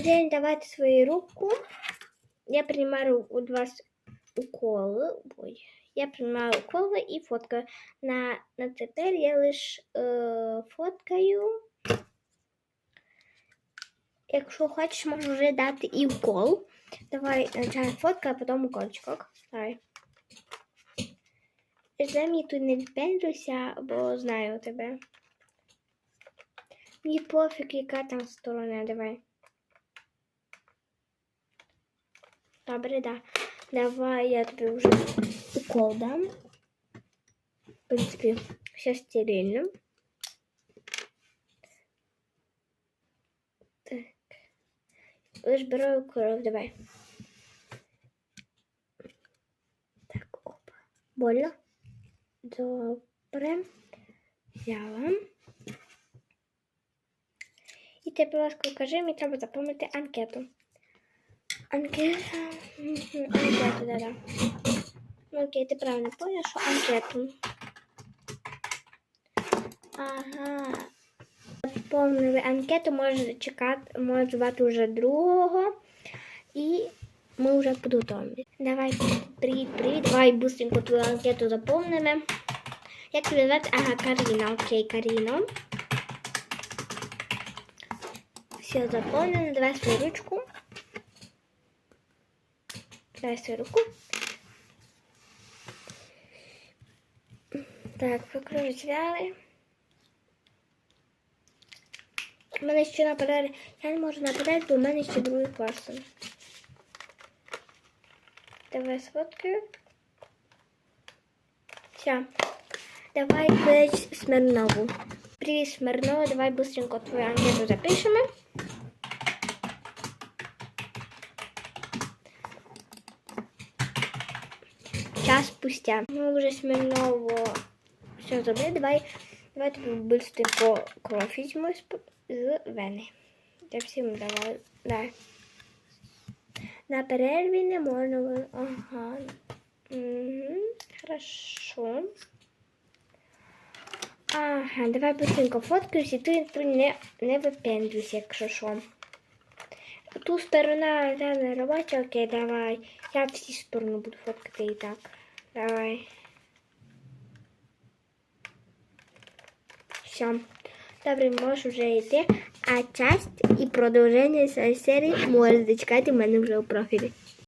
Добрий день, давайте свою руку. Я принимаю у вас уколи. Ой. Я принимаю уколи і фоткаю. На, на тепер я лише е, фоткаю. Якщо хочеш, можу вже дати і укол. Давай спочатку фотка, а потім укольчик. Давай. Жди мені тут не відпендрюся, бо знаю тебе. Мені пофіг, яка там сторона, давай. Добре, да. Давай я тобі вже укол дам. В принципі, все стерильно. Так. Лиш беру кров, давай. Так, опа. Больно? Добре. Взяла. І будь ласка, кажи, мені треба заповнити анкету. Анкета. Анкету, да-да. Окей, ти правильно понял, що анкету. Ага. Заповнили анкету, може чекати, може звати вже другого. І ми вже підготовлені. Давай, привіт, привіт. Давай быстренько твою анкету заповнимо. Як тебе звати? Ага, Каріна. Окей, Каріна. Все заполнено. Давай свою ручку. Свою руку. Так, покрою зв'яли. У мене ще наперед. Я не можу наперед, бо в мене ще другий клас. Давай сфоткаю. Все. Давай клеить Смирнову. Привет, Смирнова. Давай быстренько твою анкету запишемо. Час спустя. Мы уже Смирнову все зробили. Давай, давай тобі быстренько кров візьму з, з вени. Я всім давай. Давай. На перерві не можна. було- Ага. Угу. Хорошо. Ага, давай быстренько фоткаюсь, і ти тут не, не випендрюйся, якщо що. Ту сторона да, не робоча, окей, давай. Я всі сторони буду фоткати і так. Давай. Все. Добре, можеш вже йти. А часть і продовження цієї серії можете чекати в мене вже у профілі.